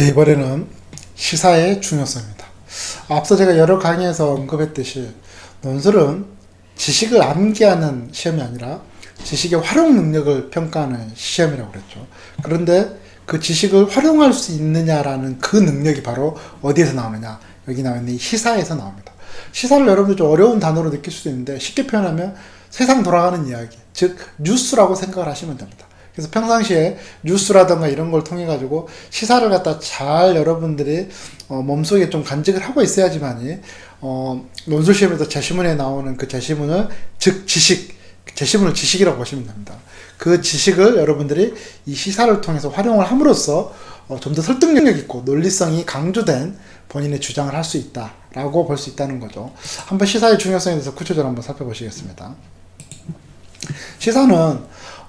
이번에는 시사의 중요성입니다. 앞서 제가 여러 강의에서 언급했듯이 논술은 지식을 암기하는 시험이 아니라 지식의 활용 능력을 평가하는 시험이라고 그랬죠. 그런데 그 지식을 활용할 수 있느냐라는 그 능력이 바로 어디에서 나오느냐? 여기 나와 있는 이 시사에서 나옵니다. 시사를 여러분들 좀 어려운 단어로 느낄 수도 있는데 쉽게 표현하면 세상 돌아가는 이야기, 즉 뉴스라고 생각을 하시면 됩니다. 그래서 평상시에 뉴스라든가 이런 걸 통해 가지고 시사를 갖다 잘 여러분들이 어, 몸속에 좀 간직을 하고 있어야지만이 어, 논술 시험에서 제시문에 나오는 그 제시문을 즉 지식 제시문을 지식이라고 보시면 됩니다. 그 지식을 여러분들이 이 시사를 통해서 활용을 함으로써 어, 좀 더 설득력 있고 논리성이 강조된 본인의 주장을 할 수 있다라고 볼 수 있다는 거죠. 한번 시사의 중요성에 대해서 구체적으로 한번 살펴보시겠습니다. 시사는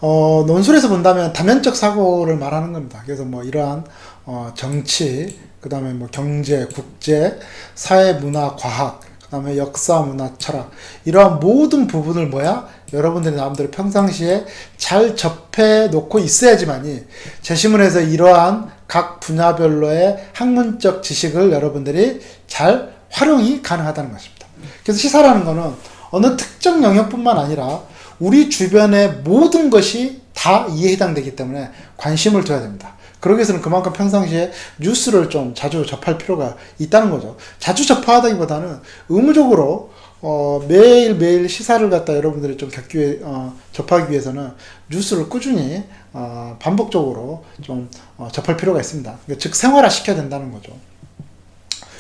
어, 논술에서 본다면 다면적 사고를 말하는 겁니다. 그래서 뭐 이러한 어, 정치, 그 다음에 뭐 경제, 국제, 사회, 문화, 과학, 그 다음에 역사, 문화, 철학 이러한 모든 부분을 뭐야? 여러분들이 나름대로 평상시에 잘 접해 놓고 있어야지만이 제시문에서 이러한 각 분야별로의 학문적 지식을 여러분들이 잘 활용이 가능하다는 것입니다. 그래서 시사라는 거는 어느 특정 영역뿐만 아니라 우리 주변의 모든 것이 다 이에 해당되기 때문에 관심을 둬야 됩니다. 그러기 위해서는 그만큼 평상시에 뉴스를 좀 자주 접할 필요가 있다는 거죠. 자주 접하다기보다는 의무적으로 어, 매일매일 시사를 갖다 여러분들이 좀 겪기 위해, 어, 접하기 위해서는 뉴스를 꾸준히 어, 반복적으로 좀 어, 접할 필요가 있습니다. 그러니까 즉 생활화 시켜야 된다는 거죠.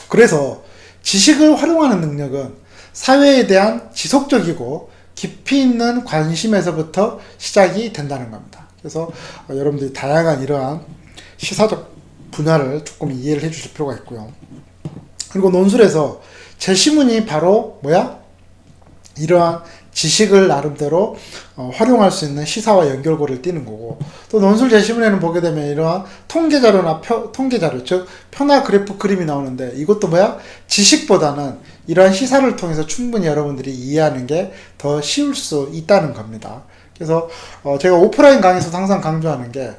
그래서 지식을 활용하는 능력은 사회에 대한 지속적이고 깊이 있는 관심에서부터 시작이 된다는 겁니다. 그래서 어, 여러분들이 다양한 이러한 시사적 분야를 조금 이해를 해 주실 필요가 있고요. 그리고 논술에서 제시문이 바로 뭐야? 이러한 지식을 나름대로 어, 활용할 수 있는 시사와 연결고리를 띄는 거고 또 논술 제시문에는 보게 되면 이러한 통계 자료나 표, 통계 자료 즉 표나 그래프 그림이 나오는데 이것도 뭐야 지식보다는 이러한 시사를 통해서 충분히 여러분들이 이해하는 게 더 쉬울 수 있다는 겁니다. 그래서 어, 제가 오프라인 강의에서 항상 강조하는 게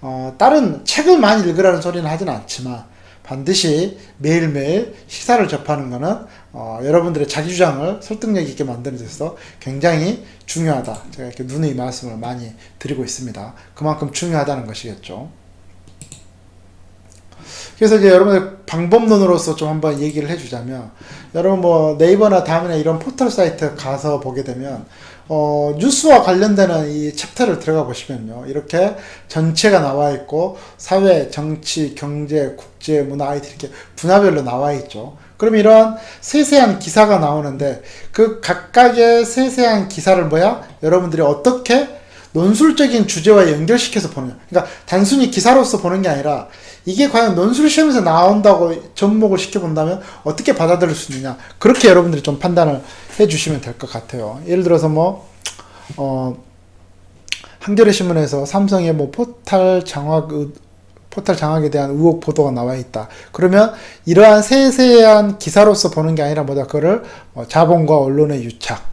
어, 다른 책을 많이 읽으라는 소리는 하진 않지만 반드시 매일매일 시사를 접하는 것은 어, 여러분들의 자기 주장을 설득력 있게 만드는 데서 굉장히 중요하다. 제가 이렇게 누누이 말씀을 많이 드리고 있습니다. 그만큼 중요하다는 것이겠죠. 그래서 이제 여러분들 방법론으로서 좀 한번 얘기를 해주자면 여러분 뭐 네이버나 다음이나 이런 포털 사이트 가서 보게 되면 어, 뉴스와 관련되는 이 챕터를 들어가 보시면요. 이렇게 전체가 나와 있고, 사회, 정치, 경제, 국제, 문화, IT 이렇게 분야별로 나와 있죠. 그럼 이러한 세세한 기사가 나오는데, 그 각각의 세세한 기사를 뭐야? 여러분들이 어떻게 논술적인 주제와 연결시켜서 보느냐. 그러니까 단순히 기사로서 보는 게 아니라, 이게 과연 논술 시험에서 나온다고 접목을 시켜본다면 어떻게 받아들일 수 있느냐. 그렇게 여러분들이 좀 판단을 해 주시면 될 것 같아요. 예를 들어서 뭐, 어, 한겨레 신문에서 삼성의 뭐 포탈 장악, 포탈 장악에 대한 의혹 보도가 나와 있다. 그러면 이러한 세세한 기사로서 보는 게 아니라 뭐다. 그거를 뭐 자본과 언론의 유착.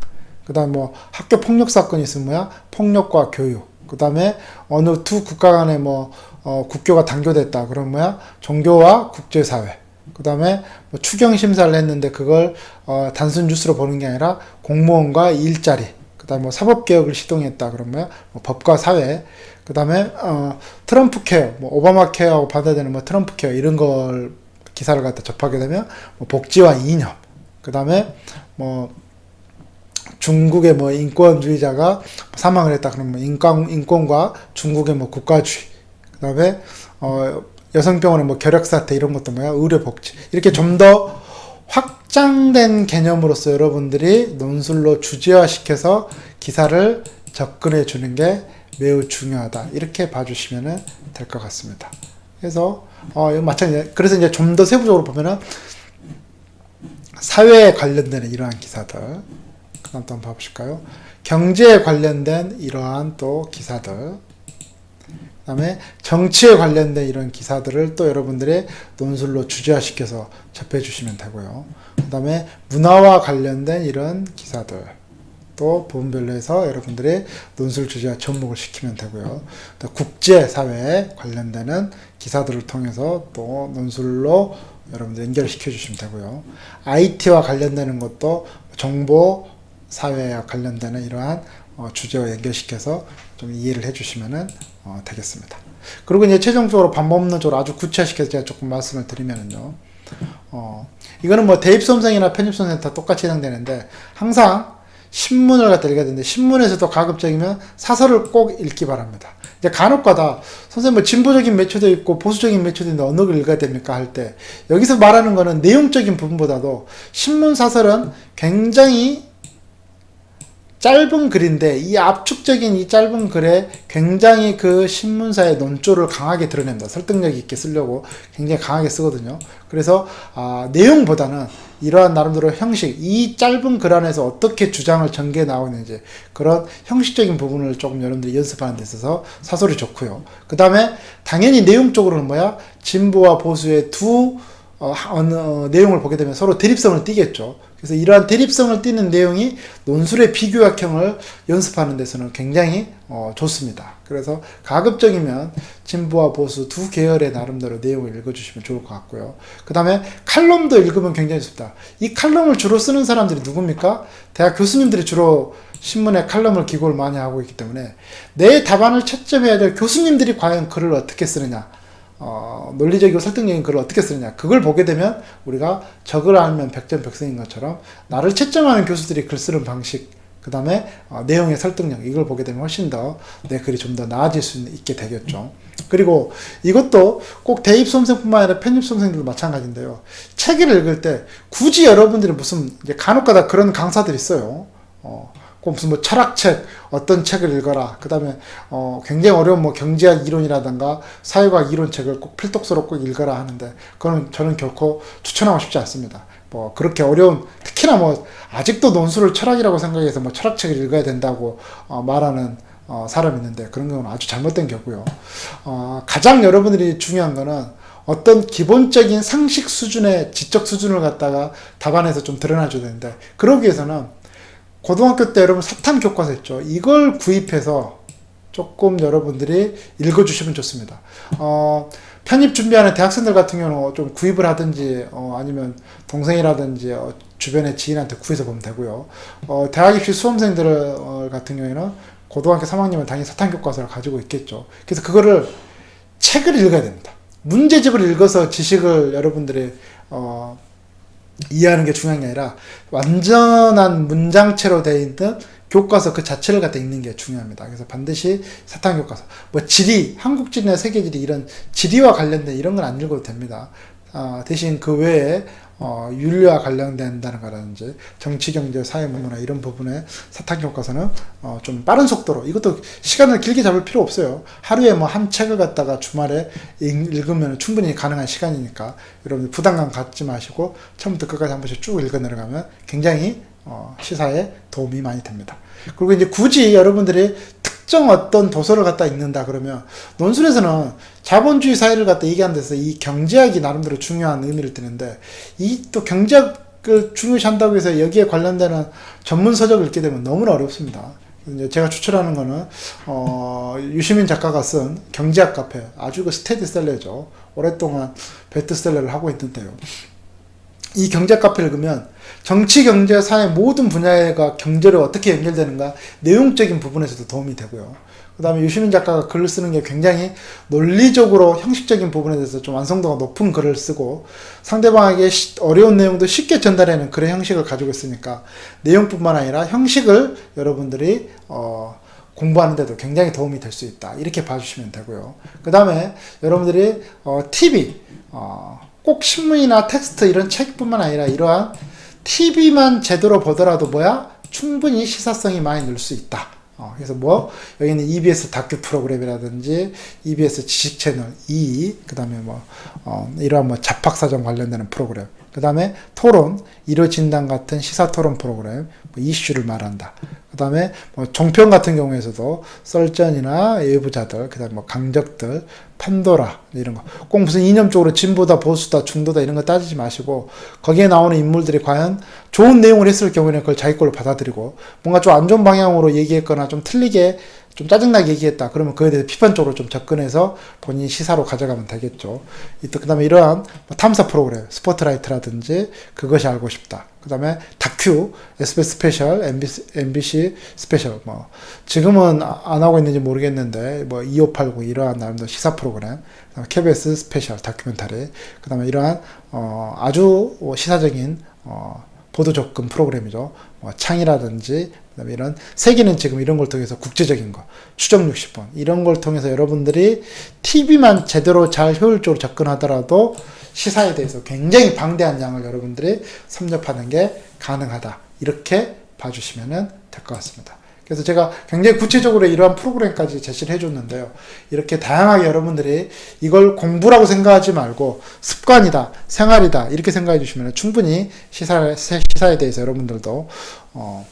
그 다음에 뭐 학교 폭력 사건이 있으면 뭐야? 폭력과 교육. 그 다음에 어느 두 국가 간에 뭐, 어, 국교가 단교됐다. 그럼 뭐야? 종교와 국제사회. 그 다음에 뭐 추경 심사를 했는데 그걸 어, 단순 뉴스로 보는 게 아니라 공무원과 일자리, 그 다음에 뭐 사법 개혁을 시동했다 그러면 뭐 법과 사회, 그 다음에 어, 트럼프 케어, 뭐 오바마 케어하고 받아야되는 뭐 트럼프 케어 이런 걸 기사를 갖다 접하게 되면 뭐 복지와 이념, 그 다음에 뭐 중국의 뭐 인권주의자가 사망을 했다. 그러면 뭐 인권 인권과 중국의 뭐 국가주의, 그 다음에 어 여성병원의 뭐 결핵사태 이런 것도 뭐야? 의료복지. 이렇게 좀 더 확장된 개념으로서 여러분들이 논술로 주제화시켜서 기사를 접근해 주는 게 매우 중요하다. 이렇게 봐주시면 될 것 같습니다. 그래서 어 이거 마찬가지. 그래서 이제 좀 더 세부적으로 보면은 사회에 관련되는 이러한 기사들. 그 다음 또 한번 봐보실까요? 경제에 관련된 이러한 또 기사들 그 다음에 정치에 관련된 이런 기사들을 또 여러분들의 논술로 주제화시켜서 접해 주시면 되고요. 그 다음에 문화와 관련된 이런 기사들 또 부분별로 해서 여러분들이 논술 주제와 접목을 시키면 되고요. 또 국제사회에 관련되는 기사들을 통해서 또 논술로 여러분들 연결시켜 주시면 되고요. IT와 관련되는 것도 정보 사회와 관련되는 이러한 어, 주제와 연결시켜서 좀 이해를 해주시면 어, 되겠습니다. 그리고 이제 최종적으로 반복론적으로 아주 구체화시켜서 제가 조금 말씀을 드리면요. 어, 이거는 뭐 대입수험생이나 편입수험생 다 똑같이 해당되는데 항상 신문을 갖다 읽어야 되는데 신문에서도 가급적이면 사설을 꼭 읽기 바랍니다. 이제 간혹가다 선생님 뭐 진보적인 매체도 있고 보수적인 매체도 있는데 어느 걸 읽어야 됩니까 할 때 여기서 말하는 거는 내용적인 부분보다도 신문 사설은 굉장히 짧은 글인데 이 압축적인 이 짧은 글에 굉장히 그 신문사의 논조를 강하게 드러냅니다. 설득력 있게 쓰려고 굉장히 강하게 쓰거든요. 그래서 아, 내용보다는 이러한 나름대로 형식, 이 짧은 글 안에서 어떻게 주장을 전개 나오는지 그런 형식적인 부분을 조금 여러분들이 연습하는 데 있어서 사설이 좋고요. 그 다음에 당연히 내용적으로는 뭐야? 진보와 보수의 두 어, 하- 어느 어, 내용을 보게 되면 서로 대립성을 띠겠죠. 그래서 이러한 대립성을 띠는 내용이 논술의 비교약형을 연습하는 데서는 굉장히 어, 좋습니다. 그래서 가급적이면 진보와 보수 두 계열의 나름대로 내용을 읽어주시면 좋을 것 같고요. 그 다음에 칼럼도 읽으면 굉장히 좋다. 이 칼럼을 주로 쓰는 사람들이 누굽니까? 대학 교수님들이 주로 신문에 칼럼을 기고를 많이 하고 있기 때문에 내 답안을 채점해야 될 교수님들이 과연 글을 어떻게 쓰느냐. 어, 논리적이고 설득적인 글을 어떻게 쓰느냐. 그걸 보게 되면 우리가 적을 알면 백전백승인 것처럼 나를 채점하는 교수들이 글 쓰는 방식, 그 다음에 어, 내용의 설득력, 이걸 보게 되면 훨씬 더 내 글이 좀 더 나아질 수 있게 되겠죠. 그리고 이것도 꼭 대입 수험생뿐만 아니라 편입 수험생들도 마찬가지인데요. 책을 읽을 때 굳이 여러분들이 무슨 간혹가다 그런 강사들이 있어요. 어, 꼭 무슨 뭐 철학책 어떤 책을 읽어라. 그 다음에 어 굉장히 어려운 뭐 경제학 이론이라든가 사회과학 이론 책을 꼭 필독서로 꼭 읽어라 하는데 그거는 저는 결코 추천하고 싶지 않습니다. 뭐 그렇게 어려운 특히나 뭐 아직도 논술을 철학이라고 생각해서 뭐 철학책을 읽어야 된다고 어 말하는 어 사람이 있는데 그런 경우는 아주 잘못된 경우고요. 어 가장 여러분들이 중요한 거는 어떤 기본적인 상식 수준의 지적 수준을 갖다가 답안에서 좀 드러나줘야 되는데 그러기 위해서는 고등학교 때 여러분 사탐 교과서 있죠. 이걸 구입해서 조금 여러분들이 읽어주시면 좋습니다. 어, 편입 준비하는 대학생들 같은 경우는 좀 구입을 하든지 어, 아니면 동생이라든지 어, 주변의 지인한테 구해서 보면 되고요. 어, 대학 입시 수험생들 어, 같은 경우에는 고등학교 3학년은 당연히 사탐 교과서를 가지고 있겠죠. 그래서 그거를 책을 읽어야 됩니다. 문제집을 읽어서 지식을 여러분들이 어, 이해하는 게 중요한 게 아니라 완전한 문장체로 되어 있는 교과서 그 자체를 갖다 읽는 게 중요합니다. 그래서 반드시 사탕 교과서, 뭐 지리, 한국 지리나 세계 지리 이런 지리와 관련된 이런 건 안 읽어도 됩니다. 아, 대신 그 외에 어, 윤리와 관련된 다는 거라든지 정치, 경제, 사회, 문화나 이런 부분에 사탕 교과서는 어, 좀 빠른 속도로 이것도 시간을 길게 잡을 필요 없어요. 하루에 뭐 한 책을 갖다가 주말에 읽- 읽으면 충분히 가능한 시간이니까 여러분들 부담감 갖지 마시고 처음부터 끝까지 한 번씩 쭉 읽어 내려가면 굉장히 어, 시사에 도움이 많이 됩니다. 그리고 이제 굳이 여러분들이 특정 어떤 도서를 갖다 읽는다 그러면 논술에서는 자본주의 사회를 갖다 얘기하는 데서 이 경제학이 나름대로 중요한 의미를 띠는데 이 또 경제학을 중요시한다고 해서 여기에 관련되는 전문 서적을 읽게 되면 너무나 어렵습니다. 제가 추천하는 거는 어, 유시민 작가가 쓴 경제학 카페 아주 그 스테디셀러죠. 오랫동안 베스트셀러를 하고 있는데요. 이 경제 카페를 읽으면 정치, 경제, 사회 모든 분야가 경제로 어떻게 연결되는가 내용적인 부분에서도 도움이 되고요. 그 다음에 유시민 작가가 글을 쓰는 게 굉장히 논리적으로 형식적인 부분에 대해서 좀 완성도가 높은 글을 쓰고 상대방에게 시- 어려운 내용도 쉽게 전달하는 그런 형식을 가지고 있으니까 내용뿐만 아니라 형식을 여러분들이 어, 공부하는데도 굉장히 도움이 될 수 있다. 이렇게 봐주시면 되고요. 그 다음에 여러분들이 어, TV, 어, 꼭 신문이나 텍스트 이런 책뿐만 아니라 이러한 TV만 제대로 보더라도 뭐야? 충분히 시사성이 많이 늘 수 있다. 어, 그래서 뭐 여기는 EBS 다큐 프로그램이라든지 EBS 지식 채널 2, 그다음에 뭐 어, 이러한 뭐 잡학 사정 관련되는 프로그램, 그 다음에 토론, 일요 진단 같은 시사 토론 프로그램, 뭐 이슈를 말한다. 그다음 그다음에 뭐 종편 같은 경우에서도 썰전이나 예부자들, 그 다음 뭐 강적들, 판도라 이런 거. 꼭 무슨 이념적으로 진보다 보수다 중도다 이런 거 따지지 마시고 거기에 나오는 인물들이 과연 좋은 내용을 했을 경우에는 그걸 자기 걸로 받아들이고 뭔가 좀 안 좋은 방향으로 얘기했거나 좀 틀리게 좀 짜증나게 얘기했다. 그러면 그에 대해서 비판적으로 좀 접근해서 본인 시사로 가져가면 되겠죠. 그 다음에 이러한 뭐 탐사 프로그램, 스포트라이트라든지 그것이 알고 싶다. 그 다음에 다큐, SBS 스페셜, MBC, MBC 스페셜, 뭐, 지금은 아- 안 하고 있는지 모르겠는데, 뭐, 2580 이러한 나름대로 시사 프로그램, KBS 스페셜 다큐멘터리, 그 다음에 이러한, 어, 아주 시사적인, 어, 보도 접근 프로그램이죠. 뭐 창이라든지 그다음에 이런 세계는 지금 이런 걸 통해서 국제적인 거 추정 60번 이런 걸 통해서 여러분들이 TV만 제대로 잘 효율적으로 접근하더라도 시사에 대해서 굉장히 방대한 양을 여러분들이 섭렵하는 게 가능하다 이렇게 봐주시면 될 것 같습니다. 그래서 제가 굉장히 구체적으로 이러한 프로그램까지 제시를 해줬는데요. 이렇게 다양하게 여러분들이 이걸 공부라고 생각하지 말고 습관이다, 생활이다 이렇게 생각해 주시면 충분히 시사, 시사에 대해서 여러분들도 어,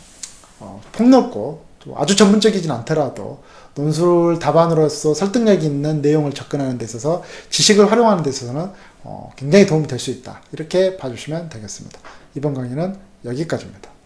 어, 폭넓고 또 아주 전문적이진 않더라도 논술 답안으로서 설득력 있는 내용을 접근하는 데 있어서 지식을 활용하는 데 있어서는 어, 굉장히 도움이 될 수 있다. 이렇게 봐주시면 되겠습니다. 이번 강의는 여기까지입니다.